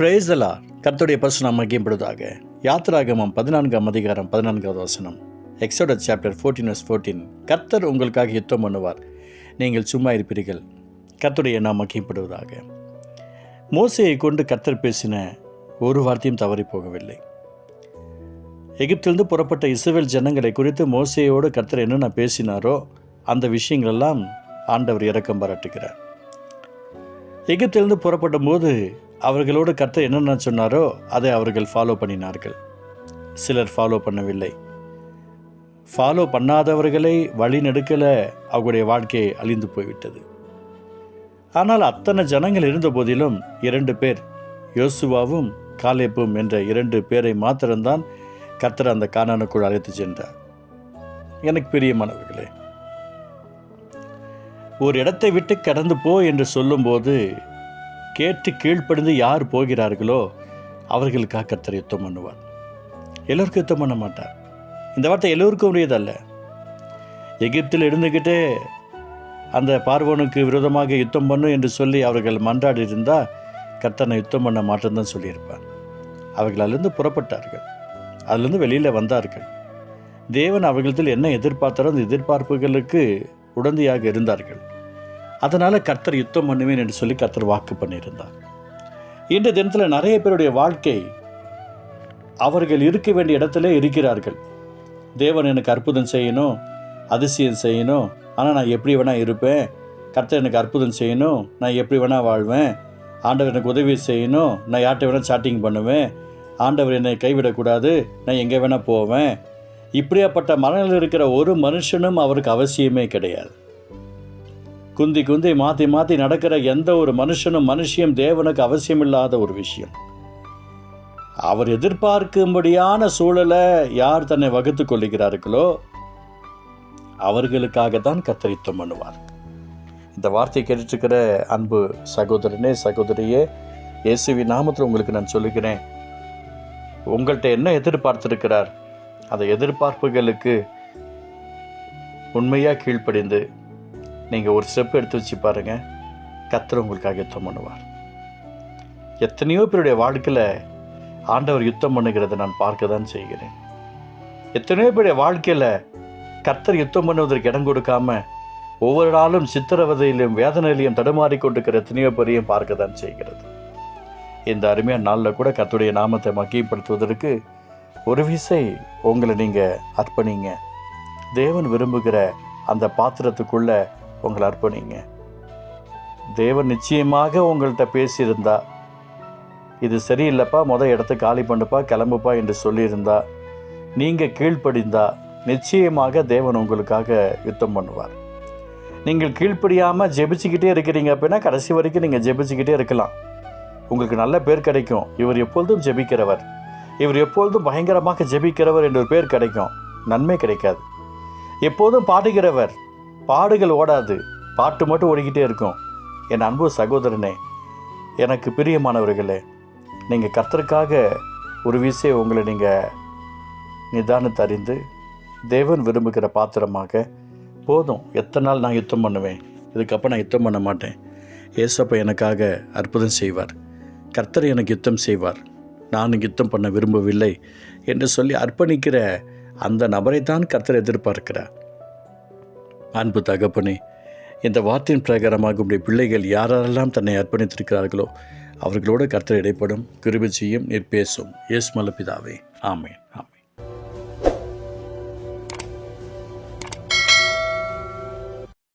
பிரேசலா கர்த்தருடைய பசு நாம் மகிம்படுவதாக யாத்திராகமம் பதினான்காம் அதிகாரம் பதினான்காவது வசனம். எக்ஸோட சாப்டர் ஃபோர்டீன் ஃபோர்டீன் கர்த்தர் உங்களுக்காக யுத்தம் பண்ணுவார். நீங்கள் சும்மா இருப்பீர்கள். கர்த்தருடைய நாம் மகிம்படுவதாக மோசையை கொண்டு கர்த்தர் பேசின ஒரு வார்த்தையும் தவறி போகவில்லை. எகிப்திலிருந்து புறப்பட்ட இஸ்ரவேல் ஜனங்களை குறித்து மோசையோடு கர்த்தர் என்னென்ன பேசினாரோ அந்த விஷயங்களெல்லாம் ஆண்டவர் இரக்கம் பாராட்டுகிறார். எகிப்திலிருந்து புறப்படும் போது அவர்களோடு கர்த்தர் என்னென்ன சொன்னாரோ அதை அவர்கள் ஃபாலோ பண்ணினார்கள். சிலர் ஃபாலோ பண்ணவில்லை. ஃபாலோ பண்ணாதவர்களை வழி நெடுக்கலை அவர்களுடைய வாழ்க்கை அழிந்து போய்விட்டது. ஆனால் அத்தனை ஜனங்கள் இருந்த போதிலும் இரண்டு பேர் யோசுவாவும் காலேப்பும் என்ற இரண்டு பேரை மாத்திரம்தான் கர்த்தர் அந்த காணனுக்குள் அழைத்து சென்றார். எனக்கு பிரியமானவர்களே ஒரு இடத்தை விட்டு கடந்து போ என்று சொல்லும்போது கேட்டு கீழ்ப்படிந்து யார் போகிறார்களோ அவர்களுக்காக கர்த்தர் யுத்தம் பண்ணுவார். எல்லோருக்கும் யுத்தம் பண்ண மாட்டார். இந்த வார்த்தை எல்லோருக்கும் உரியதல்ல. எகிப்தில் இருந்துக்கிட்டே அந்த பார்வனுக்கு விரோதமாக யுத்தம் பண்ணும் என்று சொல்லி அவர்கள் மன்றாடி இருந்தால் கர்த்தனை யுத்தம் பண்ண மாட்டேன்னு சொல்லியிருப்பார். அவர்கள் அதிலிருந்து புறப்பட்டார்கள். அதிலிருந்து வெளியில் வந்தார்கள். தேவன் அவர்களிடத்தில் என்ன எதிர்பார்த்தாரோ அந்த எதிர்பார்ப்புகளுக்கு உடந்தையாக இருந்தார்கள். அதனால் கர்த்தர் யுத்தம் பண்ணுவேன் என்று சொல்லி கர்த்தர் வாக்கு பண்ணியிருந்தார். இன்றைய தினத்தில் நிறைய பேருடைய வாழ்க்கை அவர்கள் இருக்க வேண்டிய இடத்துல இருக்கிறார்கள். தேவன் எனக்கு அற்புதம் செய்யணும் அதிசயம் செய்யணும் ஆனால் நான் எப்படி வேணால் இருப்பேன். கர்த்தர் எனக்கு அற்புதம் செய்யணும் நான் எப்படி வேணால் வாழ்வேன். ஆண்டவர் எனக்கு உதவி செய்யணும் நான் யார்கிட்ட வேணால் சாட்டிங் பண்ணுவேன். ஆண்டவர் என்னை கைவிடக்கூடாது நான் எங்கே வேணால் போவேன். இப்படியாப்பட்ட மனநிலையில் இருக்கிற ஒரு மனுஷனும் அவருக்கு அவசியமே கிடையாது. குந்தி குந்தி மாற்றி மாற்றி நடக்கிற எந்த ஒரு மனுஷனும் மனுஷியம் தேவனுக்கு அவசியமில்லாத ஒரு விஷயம். அவர் எதிர்பார்க்கும்படியான சூழலை யார் தன்னை வகுத்து கொள்ளுகிறார்களோ அவர்களுக்காகத்தான் கத்தரித்தம் பண்ணுவார். இந்த வார்த்தை கேட்டுருக்கிற அன்பு சகோதரனே சகோதரியே இயேசுவி நாமத்தில் உங்களுக்கு நான் சொல்லுகிறேன். உங்கள்கிட்ட என்ன எதிர்பார்த்திருக்கிறார்? அந்த எதிர்பார்ப்புகளுக்கு உண்மையாக கீழ்ப்படிந்து நீங்கள் ஒரு ஸ்டெப் எடுத்து வச்சு பாருங்கள் கத்தர் உங்களுக்காக யுத்தம் பண்ணுவார். எத்தனையோ பேருடைய வாழ்க்கையில் ஆண்டவர் யுத்தம் பண்ணுகிறத நான் பார்க்க தான் செய்கிறேன். எத்தனையோ பேருடைய வாழ்க்கையில் கர்த்தர் யுத்தம் பண்ணுவதற்கு இடம் கொடுக்காம ஒவ்வொரு நாளும் சித்திரவதையிலும் வேதனையிலையும் தடுமாறி கொண்டிருக்கிற எத்தனையோ பேரையும் பார்க்க தான் செய்கிறது. இந்த அருமையான நாளில் கூட கர்த்தருடைய நாமத்தை மக்கியப்படுத்துவதற்கு ஒரு விசை உங்களை நீங்கள் அர்ப்பணிங்க. தேவன் விரும்புகிற அந்த பாத்திரத்துக்குள்ளே உங்களை அர்ப்பணிங்க. தேவன் நிச்சயமாக உங்கள்கிட்ட பேசியிருந்தா. இது சரியில்லைப்பா முத இடத்த காலி பண்ணுப்பா கிளம்புப்பா என்று சொல்லியிருந்தா. நீங்கள் கீழ்ப்படிந்தா நிச்சயமாக தேவன் உங்களுக்காக யுத்தம் பண்ணுவார். நீங்கள் கீழ்ப்படியாமல் ஜெபிச்சுக்கிட்டே இருக்கிறீங்க அப்படின்னா கடைசி வரைக்கும் நீங்கள் ஜெபிச்சுக்கிட்டே இருக்கலாம். உங்களுக்கு நல்ல பேர் கிடைக்கும். இவர் எப்பொழுதும் ஜெபிக்கிறவர். இவர் எப்பொழுதும் பயங்கரமாக ஜெபிக்கிறவர் என்ற ஒரு பேர் கிடைக்கும். நன்மை கிடைக்காது. எப்போதும் பாடுகிறவர். பாடுகள் ஓடாது. பாட்டு மட்டும் ஓடிக்கிட்டே இருக்கும். என் அன்பு சகோதரனே எனக்கு பிரியமானவர்களே நீங்கள் கர்த்தருக்காக ஒரு விஷயம் உங்களை நீங்கள் நிதானத்தை அறிந்து தேவன் விரும்புகிற பாத்திரமாக போதும் எத்தனை நாள் நான் யுத்தம் பண்ணுவேன்? இதுக்கப்புறம் நான் யுத்தம் பண்ண மாட்டேன். ஏசப்பா எனக்காக அற்புதம் செய்வார். கர்த்தர் எனக்கு யுத்தம் செய்வார். நான் யுத்தம் பண்ண விரும்பவில்லை என்று சொல்லி அர்ப்பணிக்கிற அந்த நபரை தான் கர்த்தர் எதிர்பார்க்கிறார். அன்பு தகப்பனே இந்த வார்த்தையின் பிரகாரமாக உடைய பிள்ளைகள் யாரெல்லாம் தன்னை அர்ப்பணித்திருக்கிறார்களோ அவர்களோடு கர்த்தர் இடைப்படும் கிருபி செய்யும் நீர் பேசும். மலப்பிதாவே. ஆமேன்.